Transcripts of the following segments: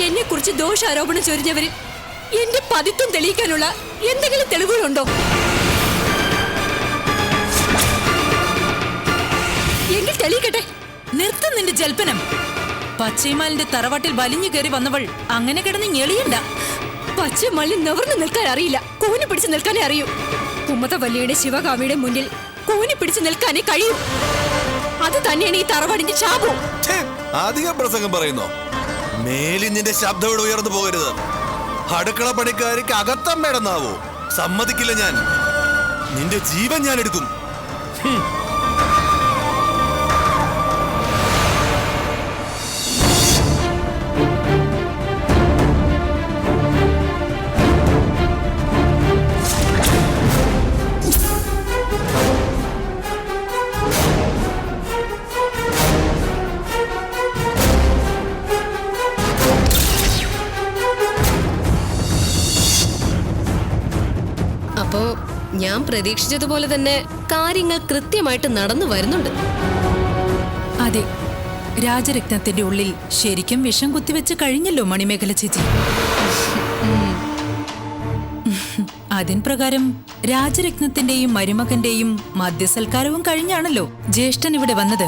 എന്നെ കുറിച്ച് ദോഷാരോപണം ചൊരിഞ്ഞവരിൽ എന്റെ പതിത്വം തെളിയിക്കാനുള്ള എന്തെങ്കിലും തെളിവുകളുണ്ടോ? എങ്കിൽ തെളിയിക്കട്ടെ. നിർത്തും നിന്റെ ജൽപ്പനം. പച്ചൈമാലിന്റെ തറവാട്ടിൽ വലിഞ്ഞു കയറി വന്നവൾ അങ്ങനെ കിടന്ന് ഞെളിയണ്ട. പച്ച മള്ളി നിവർന്നു നിൽക്കാൻ അറിയില്ല. കൂനി പിടിച്ച് നിൽക്കാനേ അറിയൂ. കുമ്മത്ത വല്ലിയുടെ ശിവകാമിയുടെ മുന്നിൽ കൂനി പിടിച്ച് നിൽക്കാനേ കഴിയൂ. അത് തന്നെയാണ് ഈ തറവാടിന്റെ അധികം പ്രസംഗം പറയുന്നോ? മേലി നിന്റെ ശബ്ദം ഇവിടെ ഉയർന്നു പോകരുത്. അടുക്കള പണിക്കാരിക്ക് അകത്തം വേണമെന്നാവോ സമ്മതിക്കില്ല ഞാൻ. നിന്റെ ജീവൻ ഞാൻ എടുക്കും. പ്രതീക്ഷിച്ചതുപോലെ തന്നെ കാര്യങ്ങൾ കൃത്യമായിട്ട് നടന്നു വരുന്നുണ്ട്. അതെ രാജരത്നത്തിന്റെ ഉള്ളിൽ ശരിക്കും വിഷം കുത്തിവെച്ച് കഴിഞ്ഞല്ലോ മണിമേഖല ചേച്ചി. അതിൻ പ്രകാരം രാജരത്നത്തിന്റെയും മരുമകന്റെയും മദ്യസൽക്കാരവും കഴിഞ്ഞാണല്ലോ ജ്യേഷ്ഠൻ ഇവിടെ വന്നത്.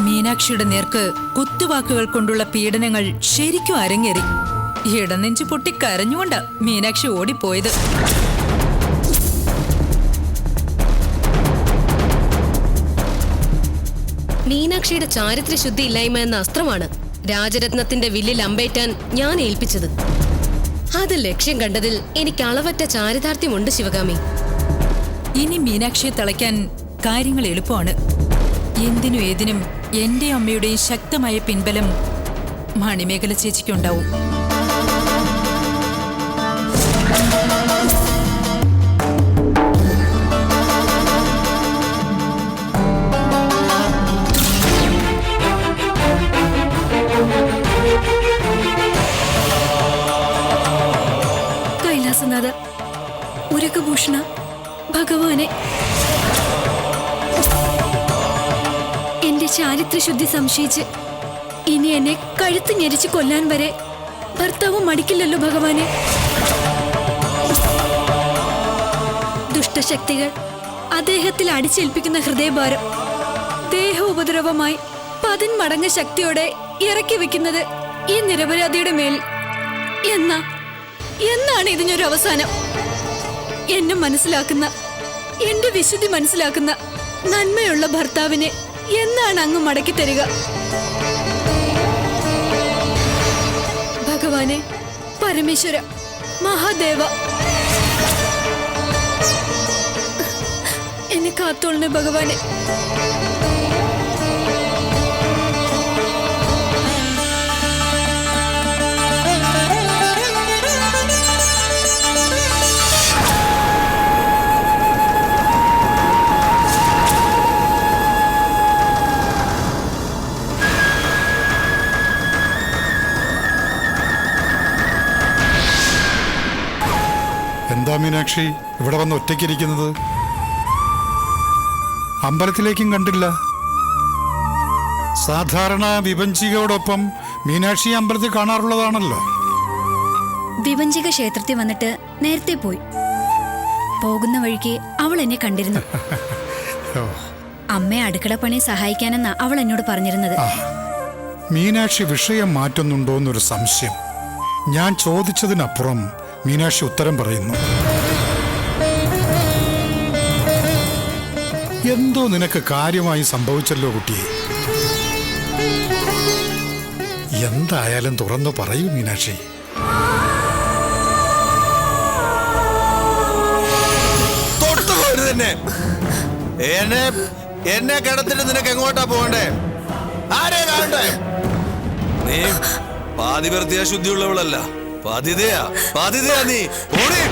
മീനാക്ഷിയുടെ നേർക്ക് കുത്തുവാക്കുകൾ കൊണ്ടുള്ള പീഡനങ്ങൾ ശരിക്കും അരങ്ങേറി. ഇടനെഞ്ചു പൊട്ടി കരഞ്ഞുകൊണ്ടാ മീനാക്ഷി ഓടിപ്പോയത്. മീനാക്ഷിയുടെ ചാരിത്ര ശുദ്ധി ഇല്ലായ്മ എന്ന അസ്ത്രമാണ് രാജരത്നത്തിന്റെ വില്ലിൽ അമ്പേറ്റാൻ ഞാൻ ഏൽപ്പിച്ചത്. അത് ലക്ഷ്യം കണ്ടതിൽ എനിക്ക് അളവറ്റ ചാരിതാർത്ഥ്യമുണ്ട് ശിവകാമി. ഇനി മീനാക്ഷിയെ തളയ്ക്കാൻ കാര്യങ്ങൾ എളുപ്പമാണ്. എന്തിനും ഏതിനും എന്റെ അമ്മയുടെയും ശക്തമായ പിൻബലം മണിമേഖല ചേച്ചിക്കുണ്ടാവും. ഉരകഭൂഷണ ഭഗവാനെ. എന്റെ ചാരിത്രശുദ്ധി സംശയിച്ച് ഇനി എന്നെ കഴുത്ത് ഞെരിച്ച് കൊല്ലാൻ വരെ ഭർത്താവ് മടിക്കില്ലല്ലോ ഭഗവാനെ. ദുഷ്ടശക്തികൾ അദ്ദേഹത്തിൽ അടിച്ചേൽപ്പിക്കുന്ന ഹൃദയഭാരം ദേഹോപദ്രവമായി പതിന്മടങ്ങ് ശക്തിയോടെ ഇറക്കി വെക്കുന്നത് ഈ നിരപരാധിയുടെ മേൽ. എന്നാ? എന്നാണ് ഇതിനൊരു അവസാനം? എന്നെ മനസ്സിലാക്കുന്ന എന്റെ വിശുദ്ധി മനസ്സിലാക്കുന്ന നന്മയുള്ള ഭർത്താവിനെ എന്നാണ് അങ്ങ് മടക്കി തരിക. ഭഗവാനെ പരമേശ്വര മഹാദേവ. എന്നെ കാത്തോളണേ ഭഗവാനെ. എന്താ മീനാക്ഷി? ഇവിടെ വന്ന് ഒറ്റയ്ക്കിരിക്കുന്നത്? അമ്പലത്തിലേക്കും കണ്ടില്ല. സാധാരണ വിഭഞ്ചികയോടൊപ്പം മീനാക്ഷി അമ്പലത്തിൽ കാണാറുള്ളതാണല്ലോ. വിപഞ്ചിക ക്ഷേത്രത്തിൽ വന്നിട്ട് നേരത്തെ പോയി. പോകുന്ന വഴിക്ക് അവൾ എന്നെ കണ്ടിരുന്നു. അമ്മയെ അടുക്കള പണി സഹായിക്കാനെന്നാ അവൾ എന്നോട് പറഞ്ഞിരുന്നത്. മീനാക്ഷി വിഷയം മാറ്റുന്നുണ്ടോ എന്നൊരു സംശയം. ഞാൻ ചോദിച്ചതിനപ്പുറം മീനാക്ഷി ഉത്തരം പറയുന്നു. എന്തോ നിനക്ക് കാര്യമായി സംഭവിച്ചല്ലോ കുട്ടിയെ എന്തായാലും തുറന്നു പറയൂ മീനാക്ഷി. തന്നെ എന്നെ. എന്നെ കിടത്തിട്ട് നിനക്ക് എങ്ങോട്ടാ പോകണ്ടേ? ആരെ കാണണ്ടേ? നീ പാതിവൃത്തിയ ശുദ്ധിയുള്ളവളല്ല. പാതിതയാ ബാധ്യതയാ നീ. ഓടി.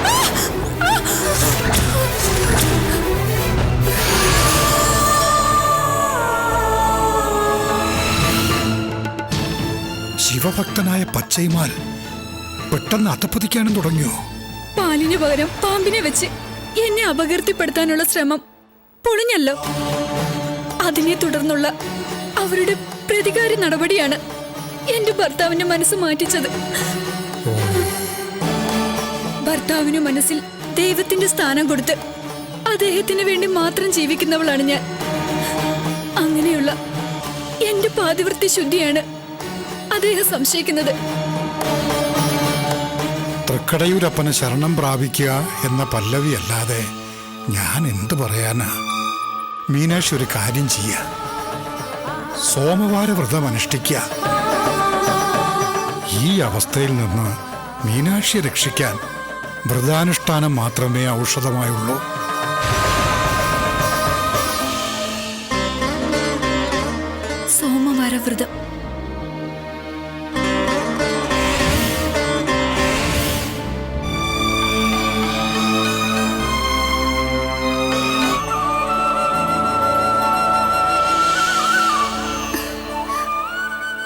ശിവഭക്തനായ പച്ചൈമാൽ പെട്ടെന്ന് അധപ്പതിക്കാനും തുടങ്ങിയോ? പാലിന് പകരം പാമ്പിനെ വെച്ച് എന്നെ അപകീർത്തിപ്പെടുത്താനുള്ള ശ്രമം പൊളിഞ്ഞല്ലോ. അതിനെ തുടർന്നുള്ള അവരുടെ പ്രതികാര നടപടിയാണ് എന്റെ ഭർത്താവിന്റെ മനസ്സ് മാറ്റിച്ചത്. ഭർത്താവിന് മനസ്സിൽ ദൈവത്തിന്റെ സ്ഥാനം കൊടുത്ത് അദ്ദേഹത്തിന് വേണ്ടി മാത്രം ജീവിക്കുന്നവളാണ് ഞാൻ. അങ്ങനെയുള്ള എന്റെ പാതിവൃത്തി ശുദ്ധിയാണ് അദ്ദേഹം സംശയിക്കുന്നത്. തൃക്കടയൂരപ്പന് ശരണം പ്രാപിക്കുക എന്ന പല്ലവി അല്ലാതെ ഞാൻ എന്തു പറയാനാ? മീനാക്ഷി ഒരു കാര്യം ചെയ്യ. സോമവാര വ്രതം അനുഷ്ഠിക്കുക ഈ അവസ്ഥയിൽ നിന്ന് മീനാക്ഷിയെ രക്ഷിക്കാൻ വ്രതാനുഷ്ഠാനം മാത്രമേ ഔഷധമായുള്ളൂ. സോമവാര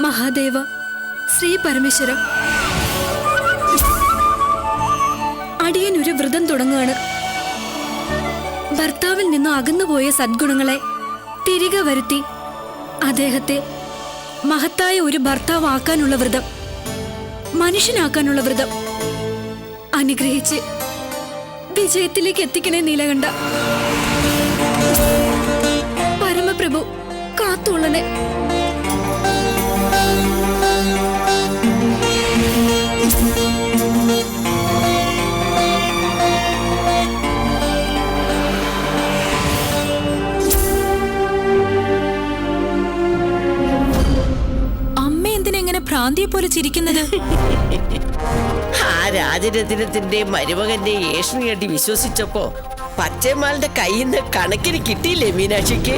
മഹാദേവ ശ്രീ പരമേശ്വര. അടിയൻ ഒരു വ്രതം തുടങ്ങുകയാണ്. ഭർത്താവിൽ നിന്ന് അകന്നുപോയ സദ്ഗുണങ്ങളെ തിരികെ വരുത്തി അദ്ദേഹത്തെ മഹത്തായ ഒരു ഭർത്താവാക്കാനുള്ള വ്രതം മനുഷ്യനാക്കാനുള്ള വ്രതം അനുഗ്രഹിച്ച് വിജയത്തിലേക്ക് എത്തിക്കണേ നീലകണ്ഠ. പരമപ്രഭു കാത്തോളണേ ഭ്രാന്തിയെ പോലെ ചിരിക്കുന്നത്? ആ രാജരത്നത്തിന്റെ മരുമകന്റെ ഏഷണി വിശ്വസിച്ചപ്പോ പച്ചമാലിന്റെ കയ്യിൽ നിന്ന് കണക്കിന് കിട്ടിയില്ലേ മീനാക്ഷിക്ക്?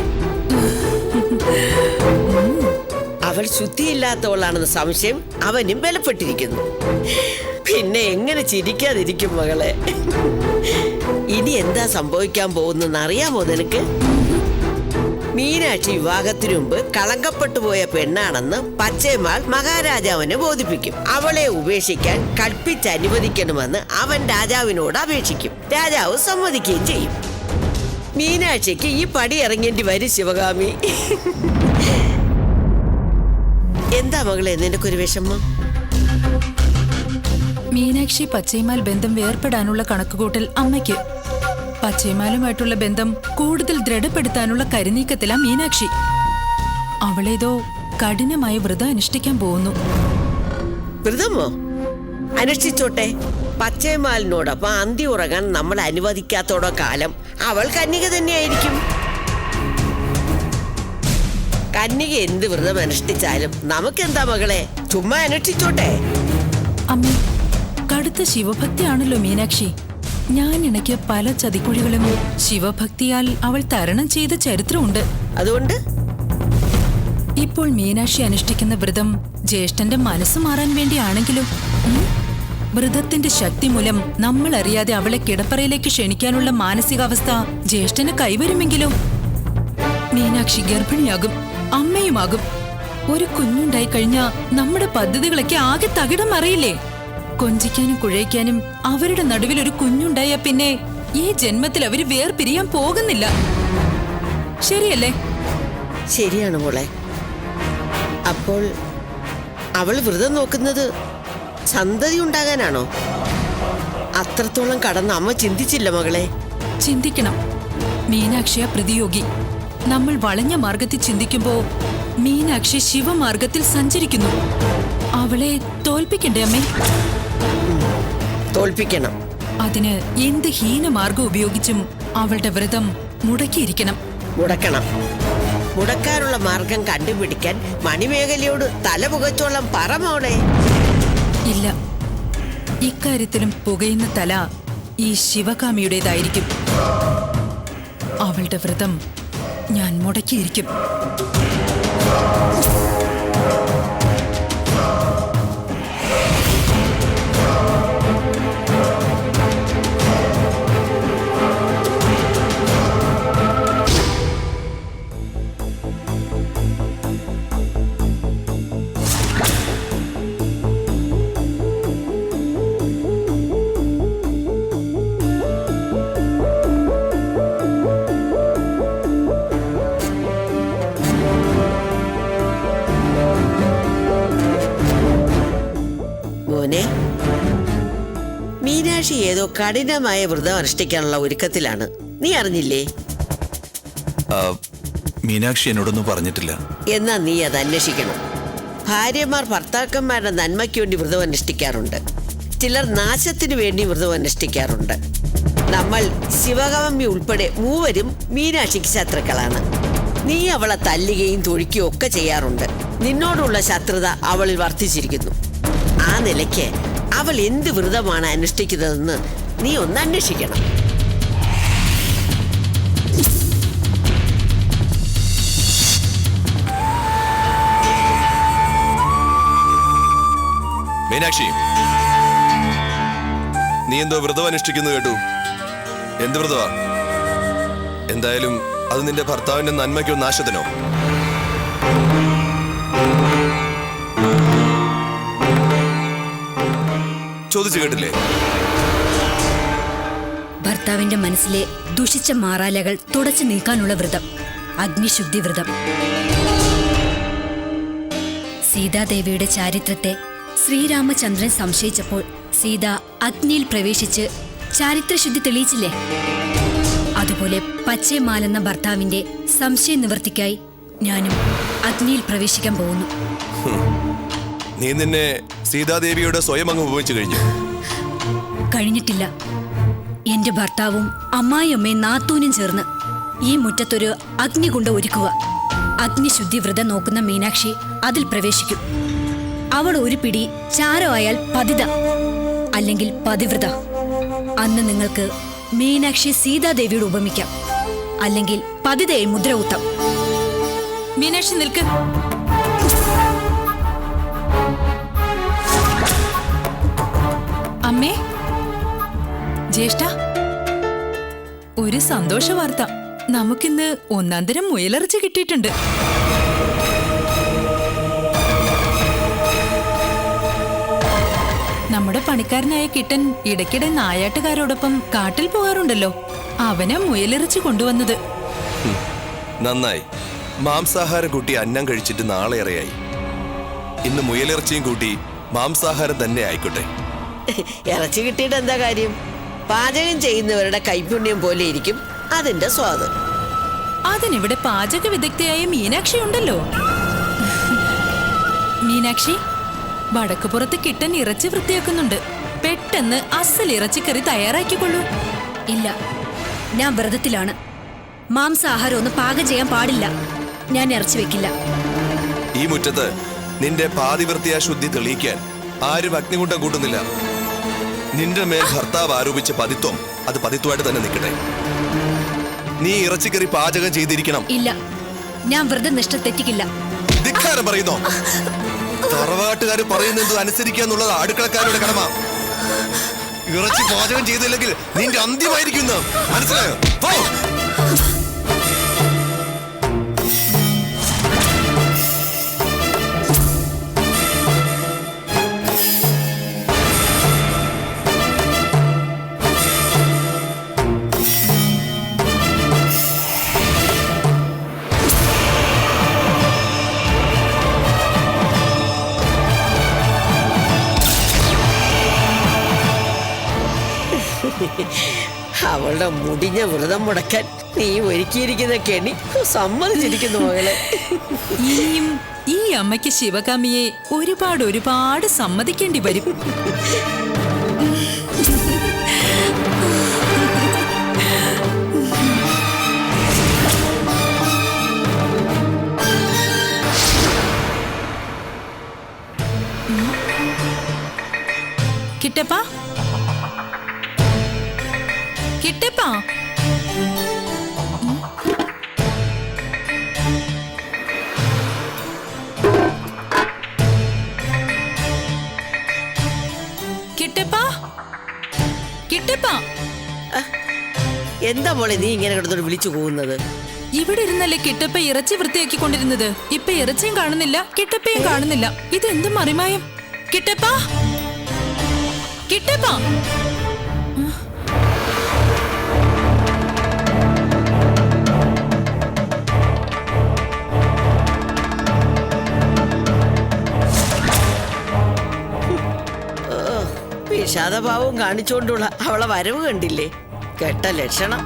അവൾ ശുദ്ധിയില്ലാത്തവളാണെന്ന സംശയം അവനും ബലപ്പെട്ടിരിക്കുന്നു. പിന്നെ എങ്ങനെ ചിരിക്കാതിരിക്കും മകളെ? ഇനി എന്താ സംഭവിക്കാൻ പോകുന്നെന്ന് അറിയാമോ നിനക്ക്? മീനാക്ഷി വിവാഹത്തിനു മുമ്പ് കളങ്കപ്പെട്ടു പോയ പെണ്ണാണെന്ന് പച്ചേമാൾ മഹാരാജാവിനെ ബോധിപ്പിക്കും. അവളെ ഉപേക്ഷിക്കാൻ കൽപ്പിച്ച് അനുവദിക്കണമെന്ന് അവൻ രാജാവിനോട് അപേക്ഷിക്കും. രാജാവ് സമ്മതിക്കുകയും ചെയ്യും. മീനാക്ഷിക്ക് ഈ പടി ഇറങ്ങേണ്ടി വരും ശിവകാമി. എന്താ മകളെ നിനക്കൊരു വിഷമം? മീനാക്ഷി പച്ചയുമാൽ ബന്ധം വേർപ്പെടാനുള്ള കണക്കുകൂട്ടൽ അമ്മയ്ക്ക് പച്ചൈമാലുമായിട്ടുള്ള ബന്ധം കൂടുതൽ ദൃഢപ്പെടുത്താനുള്ള കരുനീക്കത്തിലാ മീനാക്ഷി. അവളേതോ കഠിനമായ വ്രതം അനുഷ്ഠിക്കാൻ പോകുന്നു. വ്രതമോ? അനുഷ്ഠിച്ചോട്ടെ. പച്ചയമാലിനോടൊപ്പം അന്തി ഉറങ്ങാൻ നമ്മൾ അനുവദിക്കാത്തോടോ കാലം അവൾ കന്യക തന്നെയായിരിക്കും. കന്യക എന്ത് വ്രതം അനുഷ്ഠിച്ചാലും നമുക്കെന്താ മകളെ? ചുമ്മാ അനുഷ്ഠിച്ചോട്ടെ. അമ്മ കടുത്ത ശിവഭക്തിയാണല്ലോ മീനാക്ഷി. ഞാൻ ഇണക്കിയ പല ചതിക്കുഴികളും ശിവഭക്തിയാൽ അവൾ തരണം ചെയ്ത ചരിത്രമുണ്ട്. അതുകൊണ്ട്? ഇപ്പോൾ മീനാക്ഷി അനുഷ്ഠിക്കുന്ന വ്രതം ജ്യേഷ്ഠന്റെ മനസ്സ് മാറാൻ വേണ്ടിയാണെങ്കിലും വ്രതത്തിന്റെ ശക്തി മൂലം നമ്മൾ അറിയാതെ അവളെ കിടപ്പറയിലേക്ക് ക്ഷണിക്കാനുള്ള മാനസികാവസ്ഥ ജ്യേഷ്ഠന് കൈവരുമെങ്കിലും? മീനാക്ഷി ഗർഭിണിയാകും അമ്മയുമാകും. ഒരു കുഞ്ഞുണ്ടായി കഴിഞ്ഞാ നമ്മുടെ പദ്ധതികളൊക്കെ ആകെ തകിടം അറിയില്ലേ കൊഞ്ചിക്കാനും കുഴയ്ക്കാനും അവരുടെ നടുവിൽ ഒരു കുഞ്ഞുണ്ടായ പിന്നെ ഈ ജന്മത്തിൽ അവർ വേർപിരിയാൻ പോകുന്നില്ല. ശരിയല്ലേ? ശരിയാണ് മോളെ. അപ്പോൾ അവൾ വ്രതം നോക്കുന്നത് സന്തതി ഉണ്ടാകാനാണോ? അത്രത്തോളം കടന്ന് അമ്മ ചിന്തിച്ചില്ല മകളെ. ചിന്തിക്കണം. മീനാക്ഷിയ പ്രതിയോഗി. നമ്മൾ വളഞ്ഞ മാർഗത്തിൽ ചിന്തിക്കുമ്പോ മീനാക്ഷി ശിവമാർഗത്തിൽ സഞ്ചരിക്കുന്നു. അവളെ തോൽപ്പിക്കണ്ടേ അമ്മേ? തോൽപ്പിക്കണം. അതിന് എന്ത് ഹീനമാർഗം ഉപയോഗിച്ചും അവളുടെ വ്രതം മുടക്കിയിരിക്കണം. മുടക്കണം. മുടക്കാനുള്ള മാർഗം കണ്ടുപിടിക്കാൻ മണിമേഖലയോട് തല പുകച്ചോളം പറ മോളെ ഇല്ല. ഇക്കാര്യത്തിലും പുകയുന്ന തല ഈ ശിവകാമിയുടേതായിരിക്കും. അവളുടെ വ്രതം ഞാൻ മുടക്കിയിരിക്കും. കഠിനമായ വ്രതം അനുഷ്ഠിക്കാനുള്ള ഒരുക്കത്തിലാണ്. നീ അറിഞ്ഞില്ലേ? ആ, മീനാക്ഷി എന്നോടൊന്നും പറഞ്ഞിട്ടില്ല. എന്നാ നീ അത് അന്വേഷിക്കണം. ഭാര്യമാർ ഭർത്താക്കന്മാരുടെ നന്മയ്ക്ക് വേണ്ടി വ്രതം അനുഷ്ഠിക്കാറുണ്ട്. ചിലർ നാശത്തിനു വേണ്ടി വ്രതം അനുഷ്ഠിക്കാറുണ്ട്. നമ്മൾ ശിവകാമി ഉൾപ്പെടെ മൂവരും മീനാക്ഷിക്ക് ശത്രുക്കളാണ്. നീ അവളെ തല്ലുകയും തൊഴിക്കുകയും ഒക്കെ ചെയ്യാറുണ്ട്. നിന്നോടുള്ള ശത്രുത അവളിൽ വർദ്ധിച്ചിരിക്കുന്നു. ആ നിലയ്ക്ക് അവൾ എന്ത് വ്രതമാണ് അനുഷ്ഠിക്കുന്നതെന്ന് നീ ഒന്ന് അന്വേഷിക്കണം. മീനാക്ഷി. നീ എന്തോ വ്രതം അനുഷ്ഠിക്കുന്നു കേട്ടു. എന്ത് വ്രതമാ? എന്തായാലും അത് നിന്റെ ഭർത്താവിന്റെ നന്മയ്ക്കോ നാശത്തിനോ? ചോദിച്ചു കേട്ടില്ലേ? ഭർത്താവിന്റെ മനസ്സിലെ ദുഷിച്ച മാറാലകൾ തുടച്ചു നീക്കാനുള്ള വ്രതം. അഗ്നിശുദ്ധി വ്രതം. സീതാദേവിയുടെ ചാരിത്രത്തെ ശ്രീരാമചന്ദ്രൻ സംശയിച്ചപ്പോൾ സീത അഗ്നിയിൽ പ്രവേശിച്ച് ചാരിത്രശുദ്ധി തെളിയിച്ചില്ലേ? അതുപോലെ പച്ചയമാലെന്ന ഭർത്താവിന്റെ സംശയ നിവർത്തിക്കായി ഞാനും അഗ്നിയിൽ പ്രവേശിക്കാൻ പോകുന്നു. നീ നിന്നെ സീതാദേവിയുടെ സ്വയം അങ്ങ് ഉപയോഗിച്ചു കഴിഞ്ഞു. കഴിഞ്ഞിട്ടില്ല. എന്റെ ഭർത്താവും അമ്മായിയമ്മയും നാത്തൂനും ചേർന്ന് ഈ മുറ്റത്തൊരു അഗ്നികുണ്ട ഒരുക്കുക. അഗ്നിശുദ്ധി വ്രതം നോക്കുന്ന മീനാക്ഷി അതിൽ പ്രവേശിക്കും. അവൾ ഒരു പിടി ചാരമായാൽ പതിത അല്ലെങ്കിൽ പതിവ്രത. അന്ന് നിങ്ങൾക്ക് മീനാക്ഷി സീതാദേവിയോട് ഉപമിക്കാം അല്ലെങ്കിൽ പതിതയെ മുദ്ര കുത്താം മീനാക്ഷി നിൽക്ക്. അമ്മേ ജ്യേഷ്ഠ. ഒരു സന്തോഷ വാർത്ത. നമുക്കിന്ന് ഒന്നാം തരം മുയലിറച്ചി കിട്ടിയിട്ടുണ്ട്. നമ്മുടെ പണിക്കാരനായ കിട്ടൻ ഇടയ്ക്കിടെ നായാട്ടുകാരോടൊപ്പം കാട്ടിൽ പോകാറുണ്ടല്ലോ. അവനെ മുയലിറച്ചി കൊണ്ടുവന്നത്. നന്നായി. മാംസാഹാരം കൂട്ടി അന്നം കഴിച്ചിട്ട് നാളെ ഏറെയായി ഇന്ന് മുയലിറച്ചിയും കൂട്ടി മാംസാഹാരം തന്നെ ആയിക്കോട്ടെ. ഇറച്ചി കിട്ടിയിട്ട് എന്താ കാര്യം? പാചകം ചെയ്യുന്നവരുടെ കൈപുണ്യം പോലെ ഇരിക്കും അതിന്റെ സ്വാദ്. അതിനിവിടെ പാചക വിദഗ്ധയായ മീനാക്ഷി ഉണ്ടല്ലോ. മീനാക്ഷി വടക്കുപുറത്ത് കിട്ടൻ ഇറച്ചി വൃത്തിയാക്കുന്നുണ്ട്. പെട്ടെന്ന് അസൽ ഇറച്ചിക്കറി തയ്യാറാക്കിക്കൊള്ളൂ. ഇല്ല ഞാൻ വ്രതത്തിലാണ്. മാംസാഹാരം ഒന്നും പാകം ചെയ്യാൻ പാടില്ല. ഞാൻ ഇറച്ചി വെക്കില്ല. ഈ മുറ്റത്ത് നിന്റെ പാതിവൃത്തിയ ശുദ്ധി തെളിയിക്കാൻ ആരും അഗ്നികുണ്ടം കൂട്ടുന്നില്ല. നിന്റെ മേൽ ഭർത്താവ് ആരോപിച്ച പതിത്വം അത് പതിത്വമായിട്ട് തന്നെ നിൽക്കട്ടെ. നീ ഇറച്ചിക്കറി പാചകം ചെയ്തിരിക്കണം. ഇല്ല. ഞാൻ വെറുതെ നിഷ്ഠ തെറ്റിക്കില്ല. ധിക്കാരം പറയുന്നോ? തറവാട്ടുകാർ പറയുന്നത് അനുസരിക്കുക എന്നുള്ളത് അടുക്കളക്കാരുടെ കടമ. ഇറച്ചി പാചകം ചെയ്തില്ലെങ്കിൽ നിന്റെ അന്ത്യമായിരിക്കും. മനസ്സിലായോ? അവളുടെ മുടിഞ്ഞ വ്രതം മുടക്കാൻ നീ ഒരുക്കിയിരിക്കുന്ന കെണി സമ്മതിച്ചിരിക്കുന്നു മകളെ. ഇനിയും ഈ അമ്മയ്ക്ക് ശിവകാമിയെ ഒരുപാട് ഒരുപാട് സമ്മതിക്കേണ്ടി വരും. കിട്ടപ്പാ? എന്താ മോളെ നീ ഇങ്ങനെ കിടന്നോട് വിളിച്ചു പോകുന്നത് ഇവിടെ ഇരുന്നല്ലേ കിട്ടപ്പ ഇറച്ചി വൃത്തിയാക്കി കൊണ്ടിരുന്നത് ഇപ്പൊ ഇറച്ചിയും കാണുന്നില്ല കിട്ടപ്പയും കാണുന്നില്ല ഇത് എന്ത് മറിമായം കിട്ടപ്പാ കിട്ടപ്പാ വിഷാദഭാവവും കാണിച്ചുകൊണ്ടുള്ള അവളെ വരവ് കണ്ടില്ലേ കെട്ട ലക്ഷണം.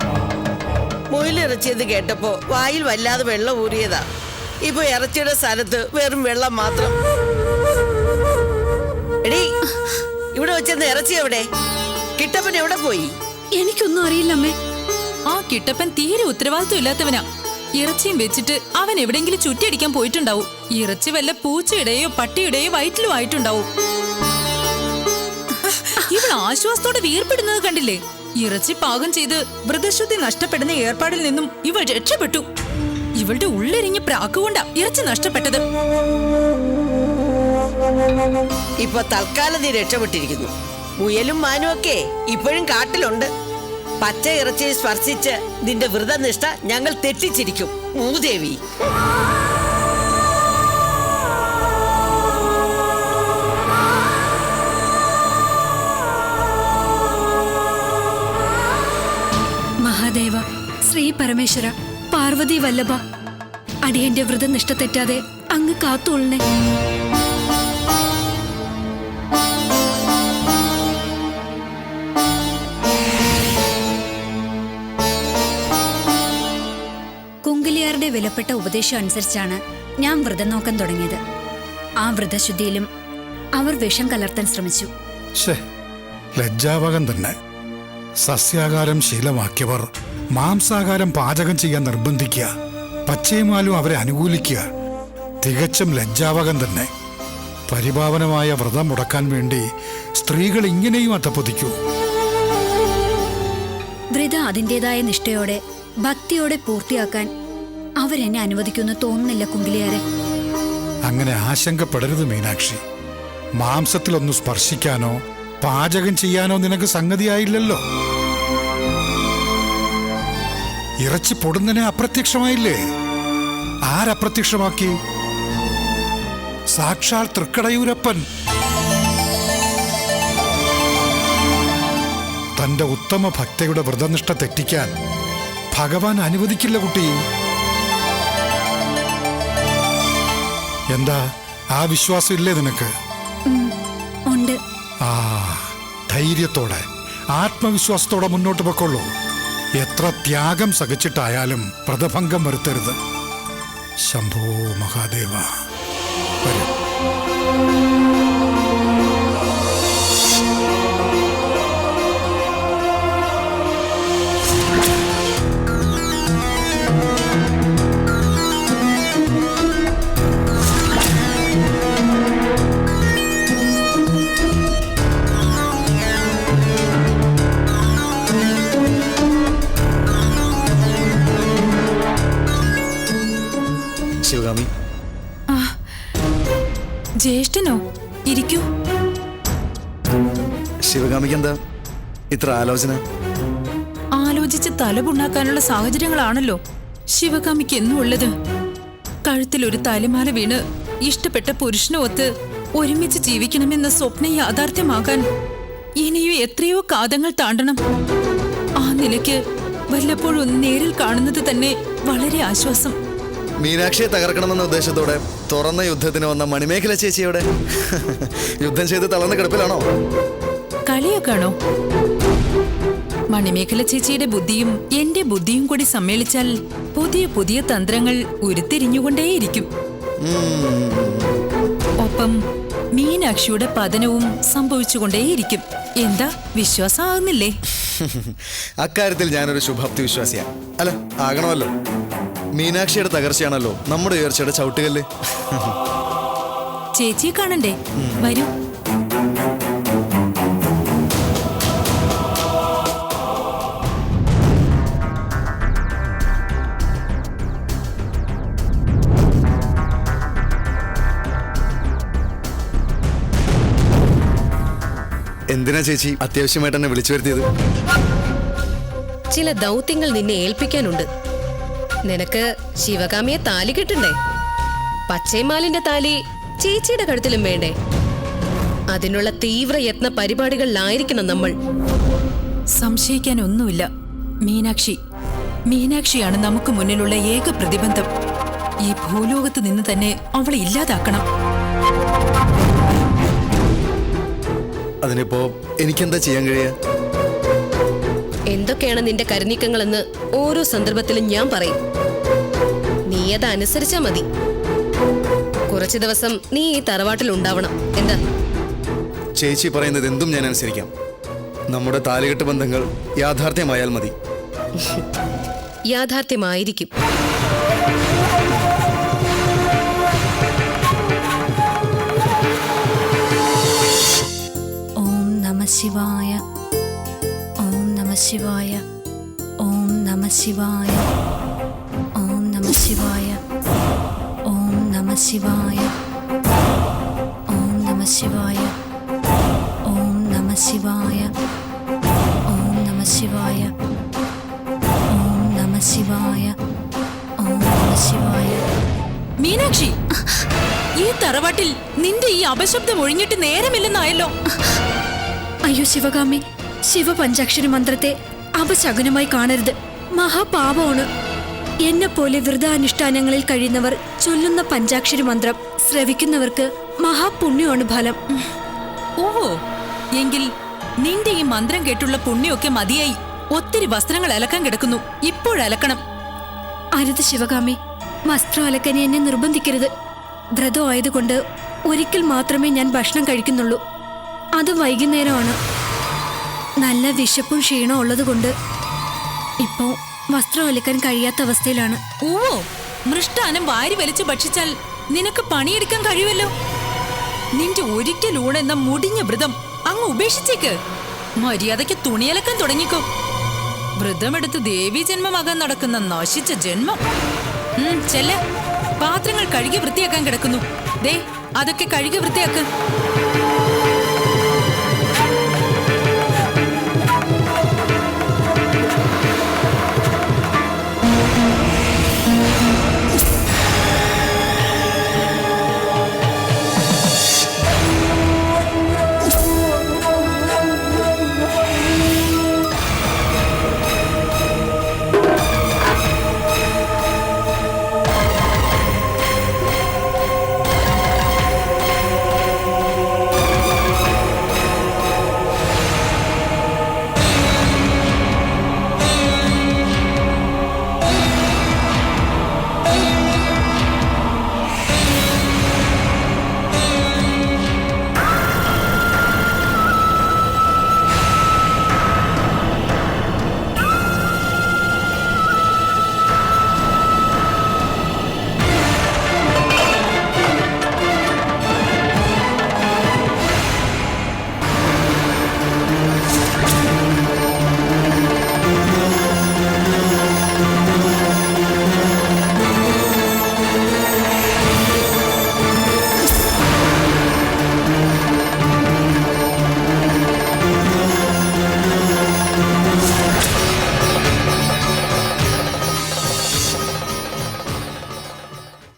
മുയിലിറച്ചിയത് കേട്ടപ്പോ വായിൽ വല്ലാതെ വെള്ളം ഊറിയതാ ഇപ്പൊ ഇറച്ചിയുടെ സ്ഥലത്ത് വെറും വെള്ളം മാത്രം. എടീ ഇവിടെ വെച്ചെന്ന് ഇറച്ചി എവിടെ? കിട്ടപ്പൻ എവിടെ പോയി? എനിക്കൊന്നും അറിയില്ല അമ്മേ. ആ കിട്ടപ്പൻ തീരെ ഉത്തരവാദിത്വം ഇല്ലാത്തവനാ. ഇറച്ചിയും വെച്ചിട്ട് അവൻ എവിടെങ്കിലും ചുറ്റിയടിക്കാൻ പോയിട്ടുണ്ടാവും. ഇറച്ചി വല്ല പൂച്ചയുടെയോ പട്ടിയുടെയോ വയറ്റിലും ആയിട്ടുണ്ടാവും. ഇവൾ ആശ്വാസത്തോടെ വീർപ്പിടുന്നത് കണ്ടില്ലേ? ഇറച്ചി പാകം ചെയ്ത് വ്രതശുദ്ധി നഷ്ടപ്പെടുന്ന ഏർപ്പാടിൽ നിന്നും ഇവൾ രക്ഷപ്പെട്ടു. ഇവളുടെ ഉള്ളെരിഞ്ഞ് പ്രാക്കുകൊണ്ടാ ഇറച്ചി നഷ്ടപ്പെട്ടത്. ഇപ്പൊ തൽക്കാലം നീ രക്ഷപ്പെട്ടിരിക്കുന്നു. മുയലും മാനും ഒക്കെ ഇപ്പോഴും കാട്ടിലുണ്ട്. പച്ച ഇറച്ചിയെ സ്പർശിച്ച് നിന്റെ വ്രതനിഷ്ഠ ഞങ്ങൾ തെറ്റിച്ചിരിക്കും. മൂദേവി മഹാദേവ ശ്രീ പരമേശ്വര പാർവതി വല്ലഭ അടിയന്റെ വ്രതനിഷ്ഠ തെറ്റാതെ അങ്ങ് കാത്തോളണേ കുങ്കിലിയാരുടെ വിലപ്പെട്ട ഉപദേശം അനുസരിച്ചാണ് ഞാൻ വ്രതം നോക്കാൻ തുടങ്ങിയത്. ആ വ്രതശുദ്ധിയിലും അവർ വിഷം കലർത്താൻ ശ്രമിച്ചു. ലജ്ജാവകം തന്നെ. സസ്യാകാരം ശീലമാക്കിയവർ മാംസാകാരം പാചകം ചെയ്യാൻ നിർബന്ധിക്കുക പച്ചയുമാലും അവരെ അനുകൂലിക്കുക തികച്ചും ലജ്ജാവകം തന്നെ. പരിപാവനമായ വ്രതം മുടക്കാൻ വേണ്ടി സ്ത്രീകൾ ഇങ്ങനെയും അത്തപ്പൊതിക്കൂ വ്രത അതിന്റെതായ നിഷ്ഠയോടെ ഭക്തിയോടെ പൂർത്തിയാക്കാൻ അവരെന്നെ അനുവദിക്കുമെന്ന് തോന്നുന്നില്ല കുങ്കിലിയാരെ അങ്ങനെ ആശങ്കപ്പെടരുത് മീനാക്ഷി. മാംസത്തിലൊന്ന് സ്പർശിക്കാനോ പാചകം ചെയ്യാനോ നിനക്ക് സംഗതിയായില്ലല്ലോ. ഇറച്ചി പൊടുന്നതിനെ അപ്രത്യക്ഷമായില്ലേ? ആരപ്രത്യക്ഷമാക്കി? സാക്ഷാൽ തൃക്കടയൂരപ്പൻ. തന്റെ ഉത്തമ ഭക്തയുടെ വ്രതനിഷ്ഠ തെറ്റിക്കാൻ ഭഗവാൻ അനുവദിക്കില്ല കുട്ടി. എന്താ? ആ വിശ്വാസം ഇല്ലേ നിനക്ക്? ധൈര്യത്തോടെ ആത്മവിശ്വാസത്തോടെ മുന്നോട്ട് പൊക്കൊള്ളൂ എത്ര ത്യാഗം സഹിച്ചിട്ടായാലും പ്രതഭംഗം വരുത്തരുത്. ശംഭോ മഹാദേവ. ജ്യേഷ്ഠനോ? ഇരിക്കൂ. ശിവകാമിക്ക് എന്താ ഇത്ര ആലോചന? ആലോചിച്ച് തലപുണ്ണാക്കാനുള്ള സാഹചര്യങ്ങളാണല്ലോ. ശിവകാമിക്ക് എന്നും ഉള്ളത് കഴുത്തിൽ ഒരു തലമാല വീണ് ഇഷ്ടപ്പെട്ട പുരുഷനൊത്ത് ഒരുമിച്ച് ജീവിക്കണമെന്ന സ്വപ്നം യാഥാർത്ഥ്യമാകാൻ ഇനിയും എത്രയോ കാതങ്ങൾ താണ്ടണം. ആ നിലയ്ക്ക് വല്ലപ്പോഴും നേരിൽ കാണുന്നത് തന്നെ വളരെ ആശ്വാസം. മീനാക്ഷിയെ തകർക്കണമെന്ന ഉദ്ദേശത്തോടെ തുറന്ന യുദ്ധത്തിന് വന്ന മണിമേഖല ചേച്ചിയോടെ യുദ്ധം ചെയ്ത് തളർന്ന കിടപ്പിലാണോ? കളിയൊക്കെയാണോ? മണിമേഖല ചേച്ചിയുടെ ബുദ്ധിയും എന്റെ ബുദ്ധിയും കൂടി സമ്മേളിച്ചാൽ പുതിയ പുതിയ തന്ത്രങ്ങൾ ഉരുത്തിരിഞ്ഞുകൊണ്ടേയിരിക്കും. ഒപ്പം മീനാക്ഷിയുടെ പതനവും സംഭവിച്ചുകൊണ്ടേയിരിക്കും. എന്താ വിശ്വാസമാകുന്നില്ലേ? അക്കാര്യത്തിൽ ഞാനൊരു ശുഭാപ്തി വിശ്വാസിയാണ് അല്ല ആകണമല്ലോ. മീനാക്ഷിയുടെ തകർച്ചയാണല്ലോ നമ്മുടെ ഉയർച്ചയുടെ ചവിട്ടുകല്ല്. ചേച്ചിയെ കാണണ്ടേ? വരൂ. എന്തിനാ ചേച്ചി അത്യാവശ്യമായിട്ട് എന്നെ വിളിച്ചു വരുത്തിയത്? ചില ദൗത്യങ്ങൾ നിന്നെ ഏൽപ്പിക്കാനുണ്ട്. നിനക്ക് ശിവകാമിയെ താലി കിട്ടണ്ടേ? പച്ചൈമാലിന്റെ താലി ചേച്ചിയുടെ കഴുത്തിലും വേണ്ടേ? അതിനുള്ള തീവ്ര യത്ന പരിപാടികളിലായിരിക്കണം നമ്മൾ. സംശയിക്കാൻ ഒന്നുമില്ല മീനാക്ഷി മീനാക്ഷിയാണ് നമുക്ക് മുന്നിലുള്ള ഏക പ്രതിബന്ധം. ഈ ഭൂലോകത്ത് നിന്ന് തന്നെ അവളെ ഇല്ലാതാക്കണം. അതിനിപ്പോ എനിക്കെന്താ ചെയ്യാൻ കഴിയുക? എന്തൊക്കെയാണ് നിന്റെ കരുനീക്കങ്ങളെന്ന് ഓരോ സന്ദർഭത്തിലും ഞാൻ പറയും. നീ അത് അനുസരിച്ചാ മതി. കുറച്ചു ദിവസം നീ ഈ തറവാട്ടിൽ ഉണ്ടാവണം. എന്താ? ചേച്ചി പറയുന്നത് എന്തും ഞാൻ അനുസരിക്കാം. നമ്മുടെ താലുകെട്ട് ബന്ധങ്ങൾ യാഥാർത്ഥ്യമായാൽ മതി. യാഥാർത്ഥ്യമായിരിക്കും. ഓം നമ ശിവായ. ശിവായ. ഓം നമ ശിവായ. ഓം നമ ശിവായ. ഓം നമ ശിവായ. ഓം നമ ശിവായ. ഓം നമ ശിവായ. ഓം നമ ശിവായ. ഓം നമ ശിവായ. ഓം നമ ശിവായ. മീനാക്ഷി ഈ തറവാട്ടിൽ നിന്റെ ഈ അപശബ്ദം ഒഴിഞ്ഞിട്ട് നേരമില്ലെന്നായല്ലോ. അയ്യോ ശിവകാമി ശിവപഞ്ചാക്ഷരി മന്ത്രത്തെ അപശകുനമായി കാണരുത്. മഹാപാപമാണ്. എന്നെ പോലെ വ്രതാനുഷ്ഠാനങ്ങളിൽ കഴിയുന്നവർ ചൊല്ലുന്ന പഞ്ചാക്ഷരി മന്ത്രം ശ്രവിക്കുന്നവർക്ക് മഹാപുണ്യമാണ് ഫലം. ഓ എങ്കിൽ നിന്റെ ഈ മന്ത്രം കേട്ടുള്ള പുണ്യമൊക്കെ മതിയായി. ഒത്തിരി വസ്ത്രങ്ങൾ അലക്കാൻ കിടക്കുന്നു. ഇപ്പോഴലക്കണം അരുത് ശിവകാമി വസ്ത്രം അലക്കനെ എന്നെ നിർബന്ധിക്കരുത്. വ്രതം ആയതുകൊണ്ട് ഒരിക്കൽ മാത്രമേ ഞാൻ ഭക്ഷണം കഴിക്കുന്നുള്ളൂ. അത് വൈകുന്നേരമാണ്. നല്ല വിശപ്പും ക്ഷീണവും ഉള്ളതുകൊണ്ട് ഇപ്പോ വസ്ത്രം അലക്കാൻ കഴിയാത്ത അവസ്ഥയിലാണ്. ഓ മൃഷ്ടാനം വാരി വലിച്ചു ഭക്ഷിച്ചാൽ നിനക്ക് പണിയെടുക്കാൻ കഴിയുമല്ലോ? നിന്റെ ഒരിക്കൽ ഊണെന്ന മുടിഞ്ഞ വ്രതം അങ്ങ് ഉപേക്ഷിച്ചേക്ക്. മര്യാദയ്ക്ക് തുണിയലക്കാൻ തുടങ്ങിക്കോ. വ്രതമെടുത്ത് ദേവി ജന്മമാകാൻ നടക്കുന്ന നശിച്ച ജന്മം. ചെല്ല. പാത്രങ്ങൾ കഴുകി വൃത്തിയാക്കാൻ കിടക്കുന്നു. ദേ അതൊക്കെ കഴുകി വൃത്തിയാക്ക്.